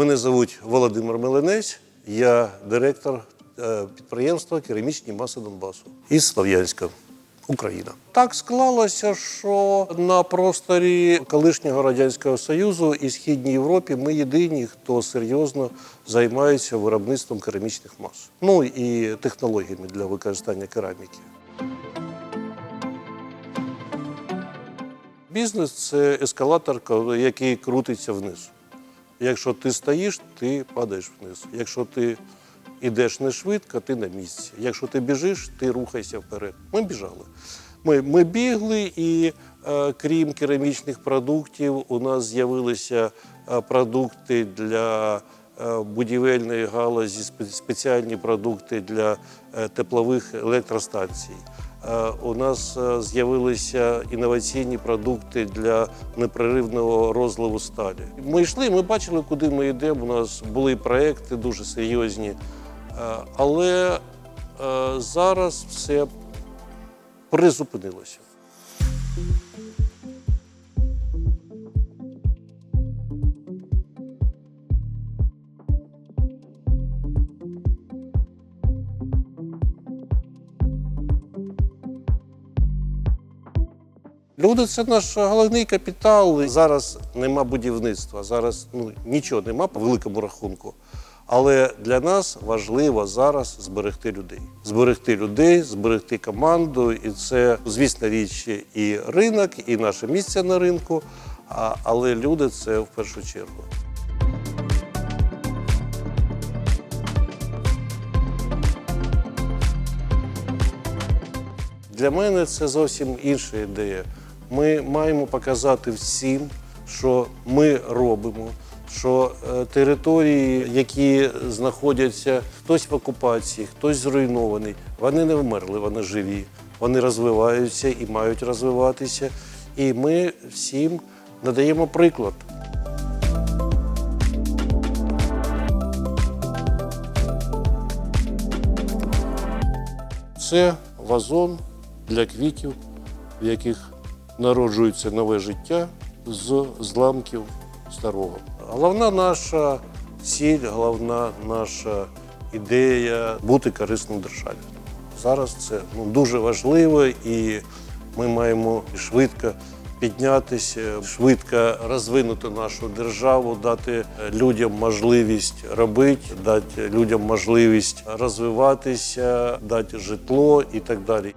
Мене звуть Володимир Меленець, я директор е, підприємства Керамічні маси Донбасу із Слов'янська, Україна. Так склалося, що на просторі колишнього радянського союзу і східній Європі ми єдині, хто серйозно займається виробництвом керамічних мас, ну і технологіями для використання кераміки. Бізнес це ескалатор, який крутиться вниз. Якщо ти стоїш, ти падаєш вниз. Якщо ти йдеш не швидко, ти на місці. Якщо ти біжиш, ти рухайся вперед. Ми біжали. Ми, ми бігли, і е, крім керамічних продуктів, у нас з'явилися е, продукти для е, будівельної галузі, спеціальні продукти для е, теплових електростанцій. У нас з'явилися інноваційні продукти для непреривного розливу сталі. Ми йшли, ми бачили, куди ми йдемо. У нас були проекти дуже серйозні. Е, Але е, зараз все призупинилося. Люди це наш головний капітал. Зараз нема будівництва, зараз ну, нічого нема по великому рахунку. Але для нас важливо зараз зберегти людей. Зберегти людей, зберегти команду. І це, звісно, річ і ринок, і наше місце на ринку. Але люди це в першу чергу. Для мене це зовсім інша ідея. Ми маємо показати всім, що ми робимо, що е, території, які знаходяться хтось в окупації, хтось зруйнований, вони не вмерли, вони живі, вони розвиваються і мають розвиватися. І ми всім надаємо приклад. Це вазон для квітів, в яких народжується нове життя з зламків старого. Головна наша ціль, головна наша ідея бути корисним державі. Зараз це ну, дуже важливо, і ми маємо швидко піднятися, швидко розвинути нашу державу, дати людям можливість робити, дати людям можливість розвиватися, дати житло і так далі.